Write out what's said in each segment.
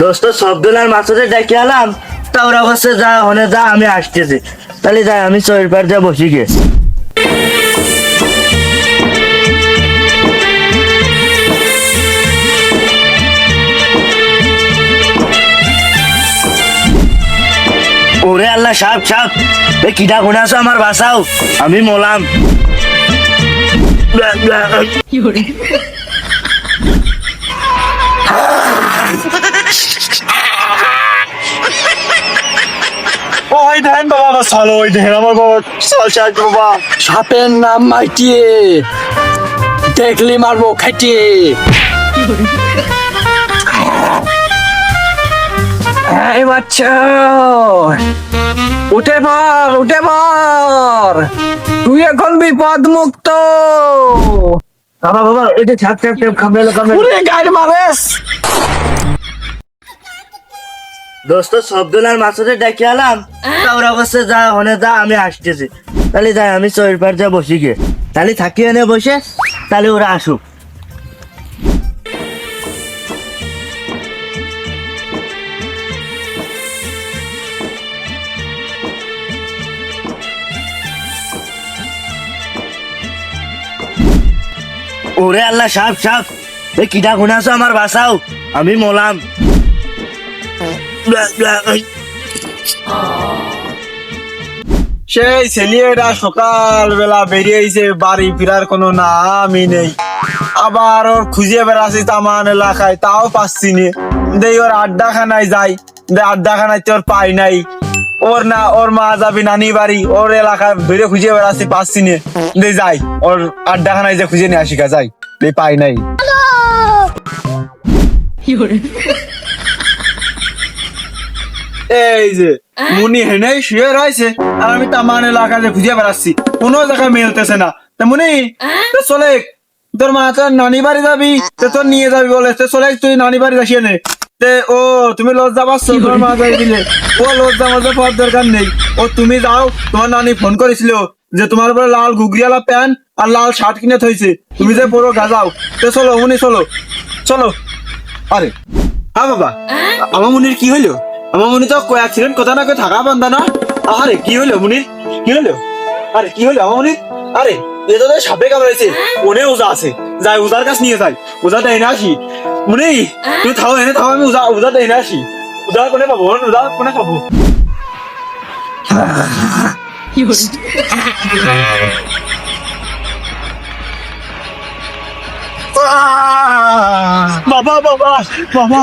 দোস্ত সবদুলার মাছতে ডেকে আলাম তা ওরা বসে যা হনে যা আমি আসতেছি। তাহলে যাই আমি চোর পার যা বসি গে। ওরে আল্লাহ সাপ সাপ। এ কিটা গুনে আছো আমার বাসাও? আমি মোলাম। ওই দেখেন বাবা আমার সালো ওই দেখেন আমার বাবা সাল বাবা। সাপের নাম মাইটিয়ে দেখলি মারবো খাইটিয়ে এই বাচ্চা উঠে পর উঠে পর তুই এখন বিপদ মুক্ত। বাবা বাবা ওই যে ছাপ ছাপ ছাপ গাড়ি মারেস। দোস্ত সবদুলার মাছতে ডেকে আলাম ওরা বসে যা হনে যা আমি আসতেছি। তাহলে যাই আমি চোর পার যা বসি গে। তাহলে থাকি এনে বসে তাহলে ওরা আসুক। ওরে আল্লাহ সাপ সাপ। এ কিটা গুনে আছো আমার বাসাও? আমি মোলাম। সেই ছেলেটা সকাল বেলা বেরিয়েছে বাড়ি ফিরার কোনো নামই নেই। আবার ওর খুঁজে বেড়াচ্ছি তামান এলাকায় তাও পাচ্ছি নে। দেই ওর আড্ডাখানায় যাই দে আড্ডাখানায় তোর পাই নাই। ওর না ওর মা যাবি নানি বাড়ি ওর এলাকায় বেরিয়ে খুঁজে বেড়াচ্ছি পাচ্ছি নে। দে যাই ওর আড্ডাখানায় যে খুঁজে নিয়ে আসি গা যাই। দে পাই নাই। এই যে মুনি হেনে শুয়ে রয়েছে আর আমি তামান এলাকা যে খুঁজে বেড়াচ্ছি। কোনো জায়গায় মেলতেছে না। তা মুনি চলে তোর মা তোর নানি বাড়ি যাবি তো তোর নিয়ে যাবি বলে তো চলে তুই নানি বাড়ি যাসিয়ে নে তে ও তুমি লজ্জা পাচ্ছ তোমার মা যাই দিলে ও লজ্জা মজা পাওয়ার দরকার নেই। ও তুমি যাও তোমার নানি ফোন করেছিল যে তোমার উপরে লাল ঘুগরিয়ালা প্যান্ট আর লাল শার্ট কিনে থইছে। তুমি যে পুরো গাজাও। তো চলো মুনি চলো। চলো। আরে হ্যাঁ বাবা। আমার মুনির কি হইল? আমার মুনি তো অ্যাক্সিডেন্ট কথা না কয়ে থাকা বান্ধা না আরে কি হইল মুনির কি হইল? আরে কি হইল আমার মুনির আরে এ তো সাপে কামড়াইছে ওনে ওজা আছে। যাই ওজার কাছ নিয়ে যাই ওজা দেয় না আসি মুনি তুই থাও এনে থাও আমি ওজা ওজা দেয় না আসি ওজা কোনে পাবো? ওজা কোনে পাবো? বাবা বাবা বাবা।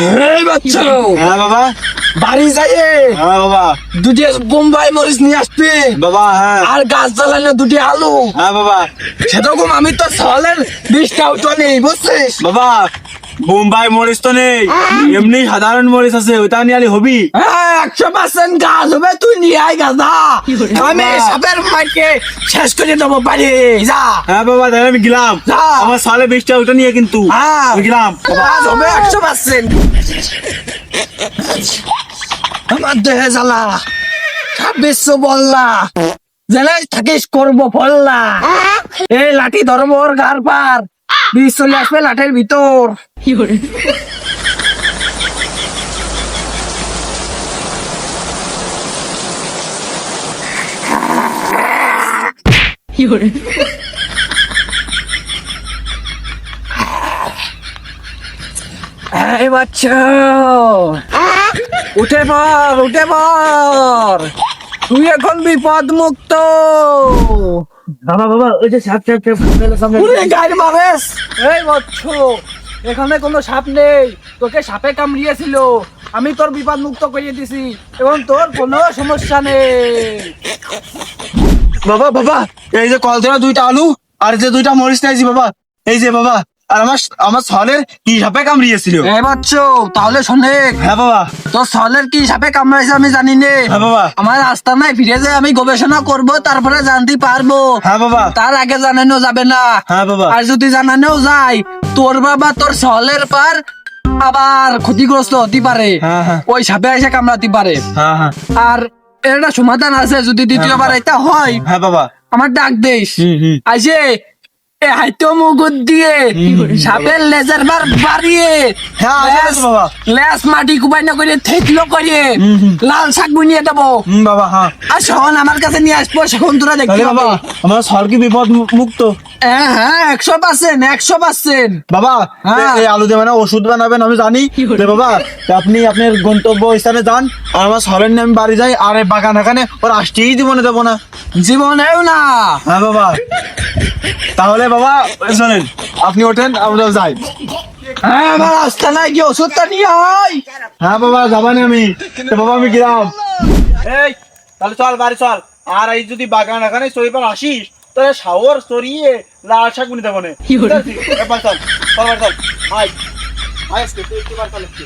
এই বাচ্চা। হ্যাঁ বাবা। বাড়ি যাইয়ে হ্যাঁ বাবা। দুটি বোম্বাই মরিচ নিয়ে আসবে। বাবা হ্যাঁ। আর গাছ জ্বালানো দুটি আলু। হ্যাঁ বাবা। সেরকম আমি তো সলের বিষটা উঠো নেই বুঝছিস? বাবা বোম্বাই মরিচ তো নেই। এমনি সাধারণ মরিচ আছে ওটা নিয়ে আলি হবি। একশো পার্সেন্ট গাছ হবে তুই নিয়ে আয় গাছা আমি সাপের মাইকে শেষ করে দেবো বাড়ি যা। হ্যাঁ বাবা তাহলে আমি গেলাম। আমার সালে বৃষ্টি ওটা নিয়ে কিন্তু। গেলাম। গাছ হবে একশো পার্সেন্ট আমার দেহে জ্বালা। ছাব্বিশ বললা। জেলায় থাকিস করব ফল্লা। এই লাঠি ধরবো ওর গার পার বিষ চলে আসবে লাঠের ভিতর। এই বাচ্চা উঠে পর উঠে পর তুই এখন বিপদ মুক্ত বাবা বাবা ওই যে সাপ সাপ সাপ গাড়ি মারেস। এই বচ্চ এখানে কোনো সাপ নেই। তোকে সাপে কামড়িয়েছিল। আমি তোর বিপদ মুক্ত করিয়ে দিছি এবং তোর কোনো সমস্যা নেই। বাবা বাবা এই যে কল ধরা দুইটা আলু আর যে দুইটা মরিচ নাইছি বাবা এই যে বাবা। আর আমার আমার সলের কি সাপে কামড়িয়েছিল? বাচ্চো তাহলে শোনে হ্যাঁ বাবা। তোর সলের কি সাপে কামড়াইছে আমি জানি নে। হ্যাঁ বাবা। আমার রাস্তা নাই ফিরে যায় আমি গবেষণা করব তারপরে জানতে পারব। হ্যাঁ বাবা। তার আগে জানানো যাবে না। হ্যাঁ বাবা। আর যদি জানানো যায় তোর বাবা তোর সলের পার আবার ক্ষতিগ্রস্ত হতে পারে। হ্যাঁ হ্যাঁ। ওই সাপে এসে কামড়াতে পারে। হ্যাঁ আর এটা সমাধান আছে যদি দ্বিতীয়বার এটা হয় হ্যাঁ বাবা। আমার ডাক দেশ আসে হাইতো মুগুর দিয়ে। সাপের লেজার বার বাড়িয়ে। হ্যাঁ। লেজ মাটি কুবাই না করে থেতলো করে। লাল শাক বুনিয়ে দেবো। বাবা হ্যাঁ। আর শোন আমার কাছে নিয়ে আসব সেখন তোরা তাহলে বাবা আমার সল কি বিপদ মুক্ত? হ্যাঁ হ্যাঁ একশো পার্সেন্ট একশো পার্সেন্ট। বাবা হ্যাঁ। এই আলু দিয়ে মানে ওষুধ বানাবেন আমি জানি। বাবা আপনি আপনার গন্তব্য স্থানে যান আর আমার সলের নামে বাড়ি যাই আর বাগান এখানে। ওর আসতেই দিব না দেবো না। জীবনেও না। হ্যাঁ বাবা। তাহলে বাবা শোনেন আপনি ওঠেন আমরা যাই। হ্যাঁ আমার রাস্তা নাই কি ওষুধটা নিয়ে আয়। হ্যাঁ বাবা যাবানি আমি। বাবা আমি গেলাম। এই তাহলে চল বাড়ি চল। আর এই যদি বাগান এখানে চরিবার আসিস তাহলে শাওয়ার চড়িয়ে লাল শাক বুনি দেবো না। এবার চল চল আয়। আয় আজকে তুই একটু বার চল একটু।